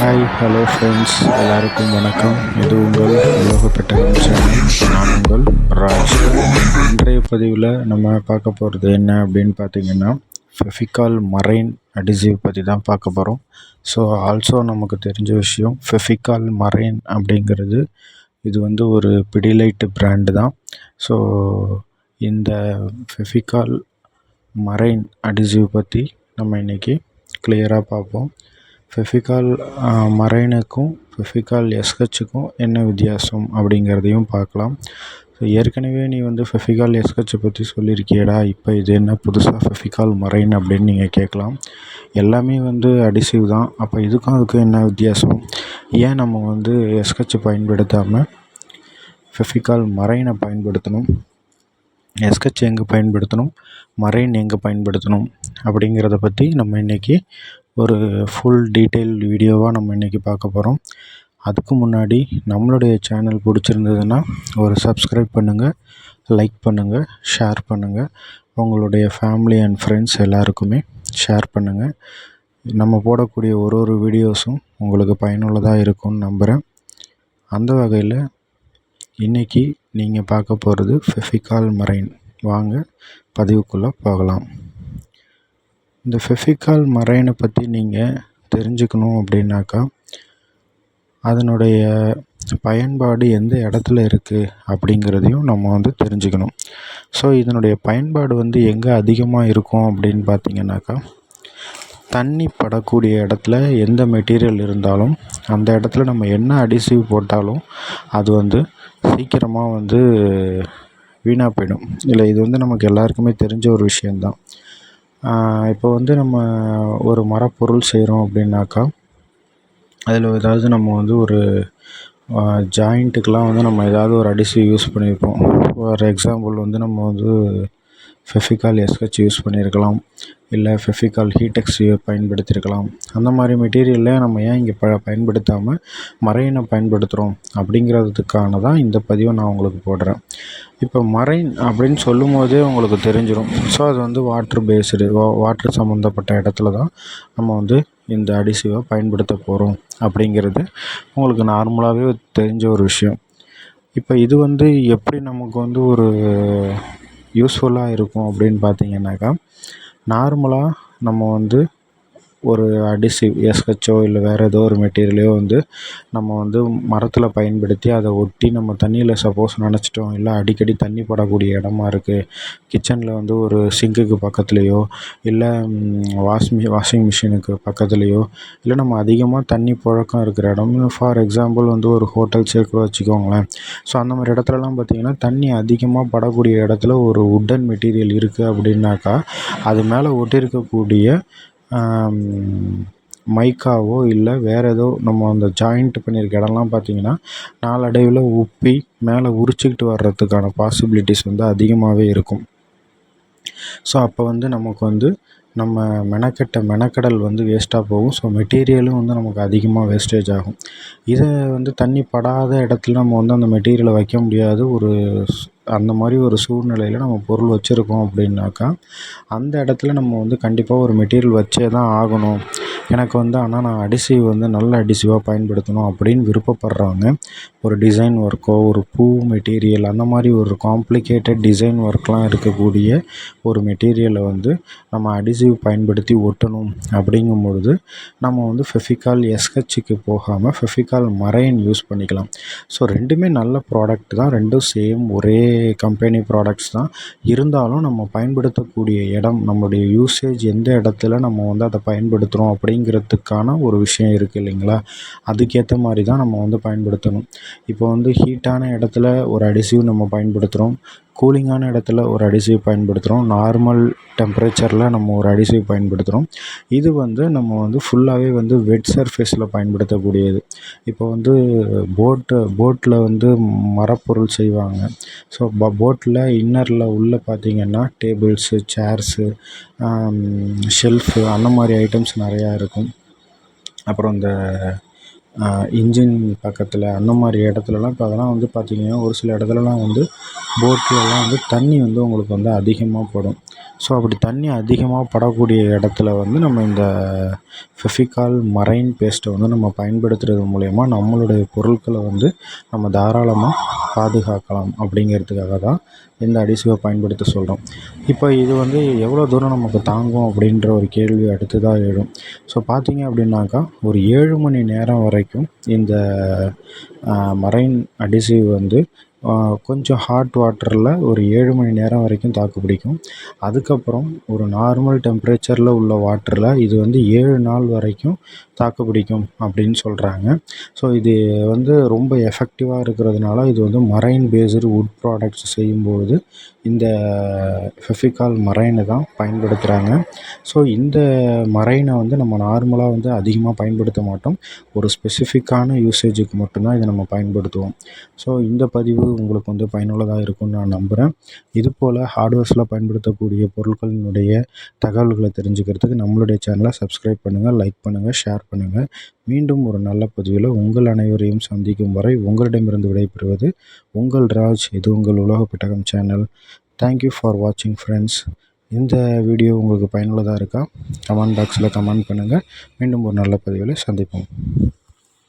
Hi hello friends எல்லாருக்கும் வணக்கம். இது உங்கள் உலகப்பெட்டகம் சேனல் நான் உங்கள் ராஜ். இன்றைய பதிவில் நம்ம பார்க்க போகிறது என்ன அப்படின்னு பார்த்தீங்கன்னா ஃபெஃபிகால் மரைன் அடிசிவ் பற்றி தான் பார்க்க போகிறோம் ஸோ ஆல்சோ நமக்கு தெரிஞ்ச விஷயம் ஃபெஃபிகால் மரைன் அப்படிங்கிறது இது வந்து ஒரு பிடிலைட்டு பிராண்டு தான். ஸோ இந்த ஃபெஃபிகால் மரைன் அடிசிவ் பற்றி நம்ம இன்றைக்கி கிளியராக பார்ப்போம். ஃபெஃபிகால் uh, மரைனுக்கும் ஃபெஃபிகால் எஸ்ஹெச்சுக்கும் என்ன வித்தியாசம் அப்படிங்கிறதையும் பார்க்கலாம். ஸோ ஏற்கனவே நீ வந்து ஃபெஃபிகால் எஸ்ஹெச்சை பற்றி சொல்லியிருக்கியடா இப்போ இது என்ன புதுசாக ஃபெஃபிகால் மரைன் அப்படின்னு நீங்கள் கேட்கலாம். எல்லாமே வந்து அடிசிவ் தான். அப்போ இதுக்கும் அதுக்கும் என்ன வித்தியாசம்? ஏன் நம்ம வந்து எஸ்ஹெச்சை பயன்படுத்தாமல் ஃபெஃபிகால் மரைனை பயன்படுத்தணும்? எஸ்கச் எங்கே பயன்படுத்தணும்? மரைன் எங்கே பயன்படுத்தணும்? அப்படிங்கிறத பற்றி நம்ம இன்றைக்கி ஒரு ஃபுல் டீட்டெயில் வீடியோவாக நம்ம இன்றைக்கி பார்க்க போகிறோம் அதுக்கு முன்னாடி நம்மளுடைய சேனல் பிடிச்சிருந்ததுன்னா ஒரு சப்ஸ்கிரைப் பண்ணுங்கள் லைக் பண்ணுங்கள் ஷேர் பண்ணுங்கள் உங்களுடைய ஃபேமிலி அண்ட் ஃப்ரெண்ட்ஸ் எல்லாருக்குமே ஷேர் பண்ணுங்கள் நம்ம போடக்கூடிய ஒரு ஒரு வீடியோஸும் உங்களுக்கு பயனுள்ளதாக இருக்கும்னு நம்புகிறேன் அந்த வகையில் இன்றைக்கி நீங்கள் பார்க்க போகிறது ஃபெஃபிகால் மரைன் வாங்க பதிவுக்குள்ளே போகலாம். இந்த ஃபெஃபிகால் மரைனை பற்றி நீங்கள் தெரிஞ்சுக்கணும் அப்படின்னாக்கா அதனுடைய பயன்பாடு எந்த இடத்துல இருக்குது அப்படிங்கிறதையும் நம்ம வந்து தெரிஞ்சுக்கணும். ஸோ இதனுடைய பயன்பாடு வந்து எங்கே அதிகமாக இருக்கும் அப்படின்னு பார்த்தீங்கன்னாக்கா தண்ணி படக்கூடிய இடத்துல எந்த மெட்டீரியல் இருந்தாலும் அந்த இடத்துல நம்ம என்ன அடிசிவ் போட்டாலும் அது வந்து சீக்கிரமாக வந்து வீணாக போயிடும். இல்லை இது வந்து நமக்கு எல்லாருக்குமே தெரிஞ்ச ஒரு விஷயந்தான் இப்போ வந்து நம்ம ஒரு மரப்பொருள் செய்கிறோம் அப்படின்னாக்கா அதில் ஏதாவது நம்ம வந்து ஒரு ஜாயிண்ட்டுக்கெலாம் வந்து நம்ம ஏதாவது ஒரு அடிசிவ் யூஸ் பண்ணியிருப்போம் ஃபார் எக்ஸாம்பிள் வந்து நம்ம வந்து ஃபெஃபிகால் எஸ்ஹெச் யூஸ் பண்ணியிருக்கலாம். இல்லை ஃபெஃபிகால் ஹீடெக்ஸ் பயன்படுத்தியிருக்கலாம். அந்த மாதிரி மெட்டீரியலை நம்ம ஏன் இங்கே ப பயன்படுத்தாமல் மரைனை பயன்படுத்துகிறோம் அப்படிங்கிறதுக்கான தான் இந்த பதிவை நான் உங்களுக்கு போடுறேன். இப்போ மரைன் அப்படின்னு சொல்லும் போதே உங்களுக்கு தெரிஞ்சிடும் ஸோ அது வந்து வாட்ரு பேஸ்டு வா வாட்ரு சம்மந்தப்பட்ட இடத்துல தான் நம்ம வந்து இந்த அடிசிவை பயன்படுத்த போகிறோம் அப்படிங்கிறது உங்களுக்கு நார்மலாகவே தெரிஞ்ச ஒரு விஷயம். இப்போ இது வந்து எப்படி நமக்கு வந்து ஒரு யூஸ்ஃபுல்லாக இருக்கும் அப்படின்னு பார்த்தீங்கன்னாக்கா நார்மலாக நம்ம வந்து ஒரு அடிசிவ் எஸ்ஹெச்சோ இல்லை வேறு ஏதோ ஒரு மெட்டீரியலையோ வந்து நம்ம வந்து மரத்தில் பயன்படுத்தி அதை ஒட்டி நம்ம தண்ணியில் சப்போஸ் நனைச்சிட்டோம். இல்லை அடிக்கடி தண்ணி படக்கூடிய இடமா இருக்குது கிச்சனில் வந்து ஒரு சிங்குக்கு பக்கத்துலேயோ இல்லை வாஷ் மி வாஷிங் மிஷினுக்கு பக்கத்துலேயோ இல்லை நம்ம அதிகமாக தண்ணி புழக்கம் இருக்கிற இடம். ஃபார் எக்ஸாம்பிள் வந்து ஒரு ஹோட்டல்ஸே கூட வச்சுக்கோங்களேன். ஸோ அந்த மாதிரி இடத்துலலாம் பார்த்திங்கன்னா தண்ணி அதிகமாக படக்கூடிய இடத்துல ஒரு உட்டன் மெட்டீரியல் இருக்குது அப்படின்னாக்கா அது மேலே ஒட்டியிருக்கக்கூடிய மைக்காவோ இல்லை வேறு ஏதோ நம்ம அந்த ஜாயிண்ட் பண்ணியிருக்க இடம்லாம் பார்த்திங்கன்னா நாளடைவில் உப்பி மேலே உரிச்சிக்கிட்டு வர்றதுக்கான பாசிபிலிட்டிஸ் வந்து அதிகமாகவே இருக்கும். ஸோ அப்போ வந்து நமக்கு வந்து நம்ம மெனக்கெட்ட மெனக்கடல் வந்து வேஸ்ட்டாக போகும். ஸோ மெட்டீரியலும் வந்து நமக்கு அதிகமாக வேஸ்டேஜ் ஆகும். இதை வந்து தண்ணி படாத இடத்துல நம்ம வந்து அந்த மெட்டீரியலை வைக்க முடியாது. ஒரு அந்த மாதிரி ஒரு சூழ்நிலையில் நம்ம பொருள் வச்சுருக்கோம் அப்படின்னாக்கா அந்த இடத்துல நம்ம வந்து கண்டிப்பாக ஒரு மெட்டீரியல் வச்சே தான் ஆகணும். எனக்கு வந்து ஆனால் நான் அடிசிவ் வந்து நல்ல அடிசிவாக பயன்படுத்தணும் அப்படின்னு விருப்பப்படுறவங்க ஒரு டிசைன் ஒர்க்கோ ஒரு பூ மெட்டீரியல் அந்த மாதிரி ஒரு காம்ப்ளிகேட்டட் டிசைன் ஒர்க்லாம் இருக்கக்கூடிய ஒரு மெட்டீரியலை வந்து நம்ம அடிசிவ் பயன்படுத்தி ஒட்டணும் அப்படிங்கும் பொழுது நம்ம வந்து ஃபெஃபிகால் எஸ்ஹெச்சுக்கு போகாமல் ஃபெஃபிகால் மரைன் யூஸ் பண்ணிக்கலாம். ஸோ ரெண்டுமே நல்ல ப்ராடக்ட் தான். ரெண்டும் சேம் ஒரே கம்பெனி ப்ராடக்ட்ஸ் தான். இருந்தாலும் நம்ம பயன்படுத்தக்கூடிய இடம் நம்மளுடைய யூசேஜ் எந்த இடத்துல நம்ம வந்து அதை பயன்படுத்துகிறோம் அப்படிங்கிறதுக்கான ஒரு விஷயம் இருக்குது இல்லைங்களா? அதுக்கேற்ற மாதிரி தான் நம்ம வந்து பயன்படுத்தணும். இப்போ வந்து ஹீட்டான இடத்துல ஒரு அடிசிவ் நம்ம பயன்படுத்துகிறோம் கூலிங்கான இடத்துல ஒரு அடிசிவ் பயன்படுத்துகிறோம். நார்மல் டெம்பரேச்சரில் நம்ம ஒரு அடிசிவ் பயன்படுத்துகிறோம். இது வந்து நம்ம வந்து ஃபுல்லாகவே வந்து வெட் சர்ஃபேஸில் பயன்படுத்தக்கூடியது. இப்போ வந்து போட்டு போட்டில் வந்து மரப்பொருள் செய்வாங்க. ஸோ ப போட்டில் இன்னரில் உள்ளே பார்த்திங்கன்னா டேபிள்ஸு சேர்ஸு ஷெல்ஃபு um, அந்த மாதிரி ஐட்டம்ஸ் நிறையா இருக்கும். அப்புறம் இந்த இன்ஜின் பக்கத்தில் அந்த மாதிரி இடத்துலலாம் இப்போ அதெல்லாம் வந்து பார்த்திங்கன்னா ஒரு சில இடத்துலலாம் வந்து போட்லலாம் வந்து தண்ணி வந்து உங்களுக்கு வந்து அதிகமாக படும். ஸோ அப்படி தண்ணி அதிகமாக படக்கூடிய இடத்துல வந்து நம்ம இந்த ஃபெஃபிகால் மரைன் பேஸ்ட்டை வந்து நம்ம பயன்படுத்துகிறது மூலயமா நம்மளுடைய பொருட்களை வந்து நம்ம தாராளமாக பாதுகாக்கலாம் அப்படிங்கிறதுக்காக தான் இந்த அடிசுவை பயன்படுத்த சொல்கிறோம் இப்போ இது வந்து எவ்வளோ தூரம் நமக்கு தாங்கும் அப்படின்ற ஒரு கேள்வி அடுத்ததாக எழும். ஸோ பார்த்தீங்க அப்படின்னாக்கா ஒரு ஏழு மணி நேரம் வரை வரைக்கும் இந்த மரைன் அடிசிவ் வந்து கொஞ்சம் ஹாட் வாட்டரில் ஒரு ஏழு மணி நேரம் வரைக்கும் தாக்கு பிடிக்கும். அதுக்கப்புறம் ஒரு நார்மல் டெம்பரேச்சரில் உள்ள வாட்டரில் இது வந்து ஏழு நாள் வரைக்கும் தாக்கு பிடிக்கும் அப்படின்னு சொல்கிறாங்க ஸோ இது வந்து ரொம்ப எஃபெக்டிவாக இருக்கிறதுனால இது வந்து மரைன் பேஸ்டு வுட் ப்ராடக்ட்ஸ் செய்யும்போது இந்த ஃபெஃபிகால் மரைனை தான் பயன்படுத்துகிறாங்க ஸோ இந்த மரைனை வந்து நம்ம நார்மலாக வந்து அதிகமாக பயன்படுத்த மாட்டோம். ஒரு ஸ்பெசிஃபிக்கான யூசேஜுக்கு மட்டும்தான் இதை நம்ம பயன்படுத்துவோம். ஸோ இந்த பதிவு உங்களுக்கு வந்து பயனுள்ளதாக இருக்கும்னு நான் நம்புகிறேன் இது போல் ஹார்ட்வேர்ஸில் பயன்படுத்தக்கூடிய பொருட்களினுடைய தகவல்களை தெரிஞ்சுக்கிறதுக்கு நம்மளுடைய சேனலை சப்ஸ்கிரைப் பண்ணுங்கள் லைக் பண்ணுங்கள் ஷேர் பண்ணுங்கள் மீண்டும் ஒரு நல்ல பதிவில் உங்கள் அனைவரையும் சந்திக்கும் வரை உங்களிடமிருந்து விடைபெறுவது உங்கள் ராஜ். இது உங்கள் உலக பெட்டகம் சேனல். தேங்க்யூ ஃபார் வாட்சிங் ஃப்ரெண்ட்ஸ் இந்த வீடியோ உங்களுக்கு பயனுள்ளதாக இருக்கா? கமெண்ட் பாக்ஸில் கமெண்ட் பண்ணுங்கள் மீண்டும் ஒரு நல்ல பதிவில் சந்திப்போம்.